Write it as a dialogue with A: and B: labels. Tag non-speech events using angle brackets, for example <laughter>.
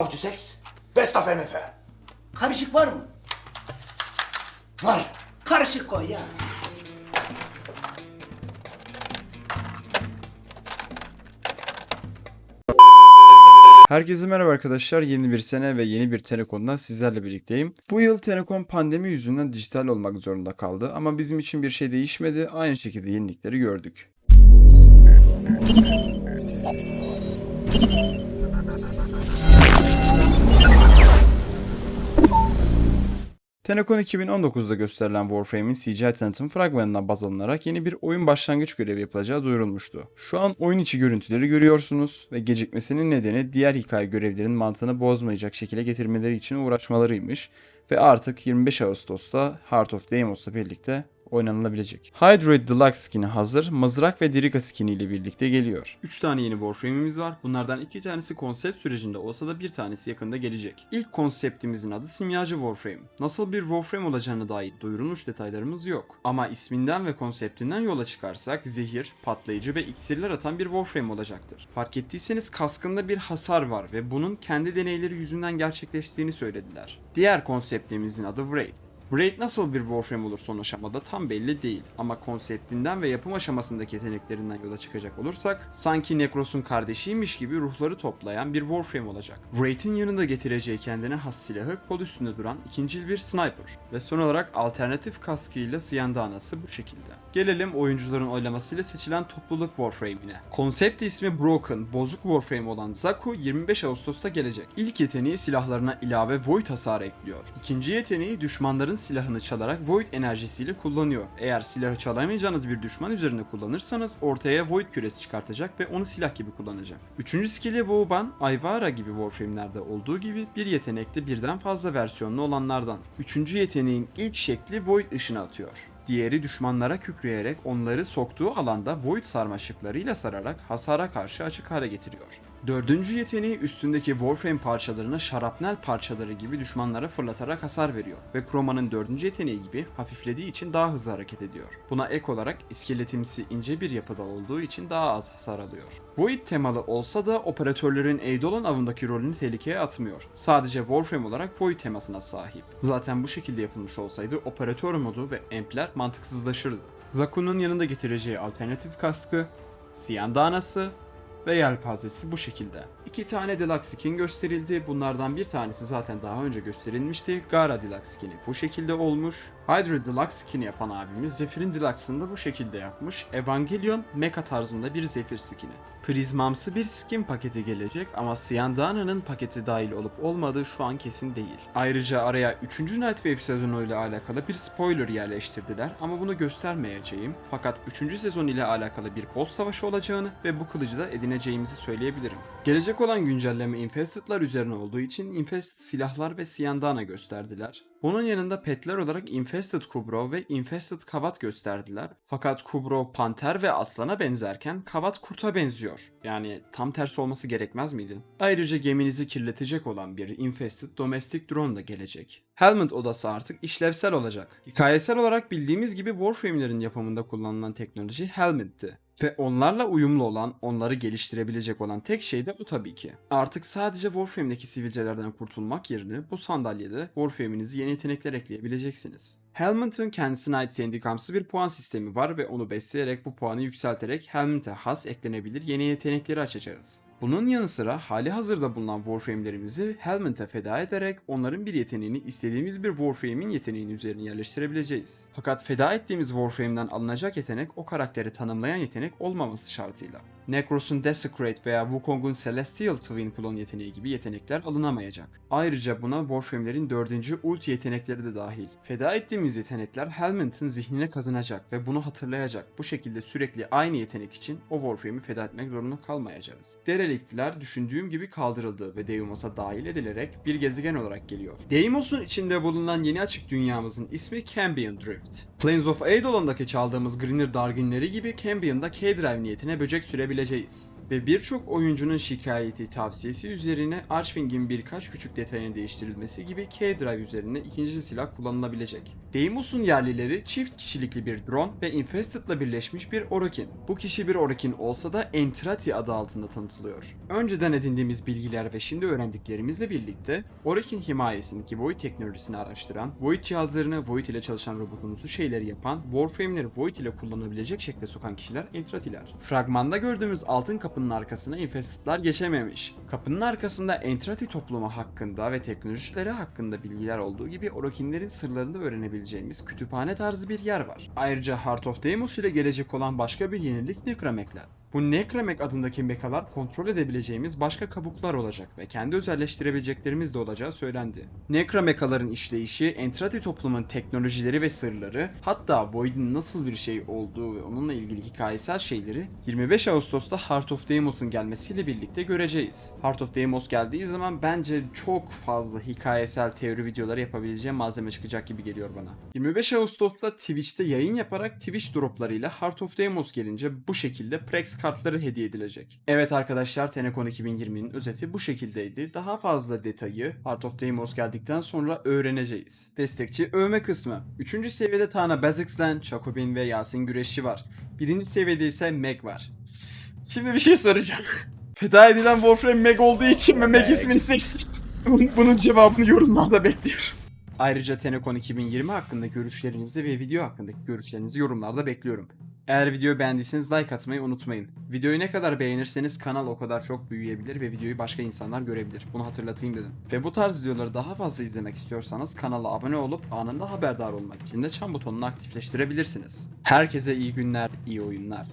A: Avcı seks, best of MF.
B: Karışık var mı?
A: Var.
B: Karışık koy ya.
C: Herkese merhaba arkadaşlar. Yeni bir sene ve yeni bir Telekom'dan sizlerle birlikteyim. Bu yıl Telekom pandemi yüzünden dijital olmak zorunda kaldı ama bizim için bir şey değişmedi. Aynı şekilde yenilikleri gördük. Tenekon 2019'da gösterilen Warframe'in CGI tanıtım fragmanına baz alınarak yeni bir oyun başlangıç görevi yapılacağı duyurulmuştu. Şu an oyun içi görüntüleri görüyorsunuz ve gecikmesinin nedeni diğer hikaye görevlerinin mantığını bozmayacak şekilde getirmeleri için uğraşmalarıymış ve artık 25 Ağustos'ta Heart of Deimos'la birlikte oynanılabilecek. Hydroid Deluxe skin'i hazır, mızrak ve Dirika skin'i ile birlikte geliyor. 3 tane yeni Warframe'imiz var. Bunlardan 2 tanesi konsept sürecinde olsa da bir tanesi yakında gelecek. İlk konseptimizin adı Simyacı Warframe. Nasıl bir Warframe olacağına dair duyurulmuş detaylarımız yok. Ama isminden ve konseptinden yola çıkarsak zehir, patlayıcı ve iksirler atan bir Warframe olacaktır. Fark ettiyseniz kaskında bir hasar var ve bunun kendi deneyleri yüzünden gerçekleştiğini söylediler. Diğer konseptimizin adı Wraith. Braid nasıl bir Warframe olur son aşamada tam belli değil ama konseptinden ve yapım aşamasındaki yeteneklerinden yola çıkacak olursak sanki Necros'un kardeşiymiş gibi ruhları toplayan bir Warframe olacak. Wraith'in yanında getireceği kendine has silahı kol üstünde duran ikincil bir sniper ve son olarak alternatif kaskıyla Syandana'sı bu şekilde. Gelelim oyuncuların oylamasıyla seçilen topluluk Warframe'ine. Konsept ismi Broken, bozuk Warframe olan Zaku 25 Ağustos'ta gelecek. İlk yeteneği silahlarına ilave Void hasarı ekliyor. İkinci yeteneği düşmanların silahını çalarak Void enerjisiyle kullanıyor. Eğer silahı çalamayacağınız bir düşman üzerine kullanırsanız ortaya Void küresi çıkartacak ve onu silah gibi kullanacak. Üçüncü skill'i Wouban, Ayvara gibi Warframe'lerde olduğu gibi bir yetenekte birden fazla versiyonlu olanlardan. Üçüncü yeteneğin ilk şekli Void ışını atıyor. Diğeri düşmanlara kükreyerek onları soktuğu alanda Void sarmaşıklarıyla sararak hasara karşı açık hale getiriyor. Dördüncü yeteneği üstündeki Warframe parçalarını şarapnel parçaları gibi düşmanlara fırlatarak hasar veriyor ve Chroma'nın dördüncü yeteneği gibi hafiflediği için daha hızlı hareket ediyor. Buna ek olarak iskeletimsi ince bir yapıda olduğu için daha az hasar alıyor. Void temalı olsa da operatörlerin Eidolon avındaki rolünü tehlikeye atmıyor. Sadece Warframe olarak Void temasına sahip. Zaten bu şekilde yapılmış olsaydı operatör modu ve ampler mantıksızlaşırdı. Zaku'nun yanında getireceği alternatif kaskı, Siyandana'sı ve yelpazesi bu şekilde. İki tane Deluxe skin gösterildi. Bunlardan bir tanesi zaten daha önce gösterilmişti. Gara Deluxe skin'i bu şekilde olmuş. Hydra Deluxe skin'i yapan abimiz Zephyr'in Deluxe'ını da bu şekilde yapmış. Evangelion mecha tarzında bir Zephyr skin'i. Prizmamsı bir skin paketi gelecek ama Syandana'nın paketi dahil olup olmadığı şu an kesin değil. Ayrıca araya 3. Night Wave sezonuyla alakalı bir spoiler yerleştirdiler ama bunu göstermeyeceğim. Fakat 3. sezon ile alakalı bir boss savaşı olacağını ve bu kılıcı da edineceğimizi söyleyebilirim. Gelecek olan güncelleme Infested'lar üzerine olduğu için Infested silahlar ve Syandana gösterdiler. Bunun yanında petler olarak Infested Kubro ve Infested Kavat gösterdiler. Fakat Kubro panter ve aslana benzerken Kavat kurta benziyor. Yani tam tersi olması gerekmez miydi? Ayrıca geminizi kirletecek olan bir Infested Domestic Drone da gelecek. Helmet odası artık işlevsel olacak. Hikayesel olarak bildiğimiz gibi Warframe'lerin yapımında kullanılan teknoloji Helmet'ti. Ve onlarla uyumlu olan, onları geliştirebilecek olan tek şey de bu tabii ki. Artık sadece Warframe'deki sivilcelerden kurtulmak yerine bu sandalyede Warframe'inizi yeni yetenekler ekleyebileceksiniz. Helmet'ın kendisine ait sendikamsı bir puan sistemi var ve onu besleyerek bu puanı yükselterek Helmet'e has eklenebilir yeni yetenekleri açacağız. Bunun yanı sıra hali hazırda bulunan Warframe'lerimizi Helmet'e feda ederek onların bir yeteneğini istediğimiz bir Warframe'in yeteneğinin üzerine yerleştirebileceğiz. Fakat feda ettiğimiz Warframe'den alınacak yetenek o karakteri tanımlayan yetenek olmaması şartıyla. Necros'un Desecrate veya Wukong'un Celestial Twin Clone yeteneği gibi yetenekler alınamayacak. Ayrıca buna Warframe'lerin dördüncü ulti yetenekleri de dahil. Feda ettiğimiz yetenekler Helmet'in zihnine kazınacak ve bunu hatırlayacak. Bu şekilde sürekli aynı yetenek için o Warframe'i feda etmek zorunda kalmayacağız. Dereliktiler düşündüğüm gibi kaldırıldı ve Deimos'a dahil edilerek bir gezegen olarak geliyor. Deimos'un içinde bulunan yeni açık dünyamızın ismi Cambion Drift. Plains of Eidolon'daki çaldığımız Greener Darginleri gibi Cambion'da K-Drive niyetine böcek sürebileceğiz. Ve birçok oyuncunun şikayeti tavsiyesi üzerine Archwing'in birkaç küçük detayın değiştirilmesi gibi K-Drive üzerine ikinci silah kullanılabilecek. Deimos'un yerlileri çift kişilikli bir drone ve Infested'la birleşmiş bir Orokin. Bu kişi bir Orokin olsa da Entrati adı altında tanıtılıyor. Önceden edindiğimiz bilgiler ve şimdi öğrendiklerimizle birlikte Orokin himayesindeki Void teknolojisini araştıran, Void cihazlarını Void ile çalışan robotunuzu şeyleri yapan, Warframe'leri Void ile kullanabilecek şekilde sokan kişiler Entratiler. Fragmanda gördüğümüz altın kapının arkasına Infested'lar geçememiş. Kapının arkasında Entrati toplumu hakkında ve teknolojileri hakkında bilgiler olduğu gibi Orokinlerin sırlarını da öğrenebileceğimiz kütüphane tarzı bir yer var. Ayrıca Heart of Deimos ile gelecek olan başka bir yenilik Necramek'ler. Bu Necramek adındaki mekalar kontrol edebileceğimiz başka kabuklar olacak ve kendi özelleştirebileceklerimiz de olacağı söylendi. Necramekaların işleyişi, Entrati toplumun teknolojileri ve sırları, hatta Void'in nasıl bir şey olduğu ve onunla ilgili hikayesel şeyleri 25 Ağustos'ta Heart of Deimos'un gelmesiyle birlikte göreceğiz. Heart of Deimos geldiği zaman bence çok fazla hikayesel teori videoları yapabileceğim malzeme çıkacak gibi geliyor bana. 25 Ağustos'ta Twitch'te yayın yaparak Twitch droplarıyla Heart of Deimos gelince bu şekilde Prex kartları hediye edilecek. Evet arkadaşlar Tenekon 2020'nin özeti bu şekildeydi. Daha fazla detayı Heart of Deimos geldikten sonra öğreneceğiz. Destekçi övme kısmı. 3. seviyede Tana Basix'ten Chacobin ve Yasin Güreşçi var. 1. seviyede ise Meg var. Şimdi bir şey soracağım. <laughs> Feda edilen Warframe Meg olduğu için mi Meg ismini seçtim? <laughs> Bunun- Bunun cevabını yorumlarda bekliyorum. Ayrıca Tenekon 2020 hakkında görüşlerinizi ve video hakkındaki görüşlerinizi yorumlarda bekliyorum. Eğer videoyu beğendiyseniz like atmayı unutmayın. Videoyu ne kadar beğenirseniz kanal o kadar çok büyüyebilir ve videoyu başka insanlar görebilir. Bunu hatırlatayım dedim. Ve bu tarz videoları daha fazla izlemek istiyorsanız kanala abone olup anında haberdar olmak için de çan butonunu aktifleştirebilirsiniz. Herkese iyi günler, iyi oyunlar.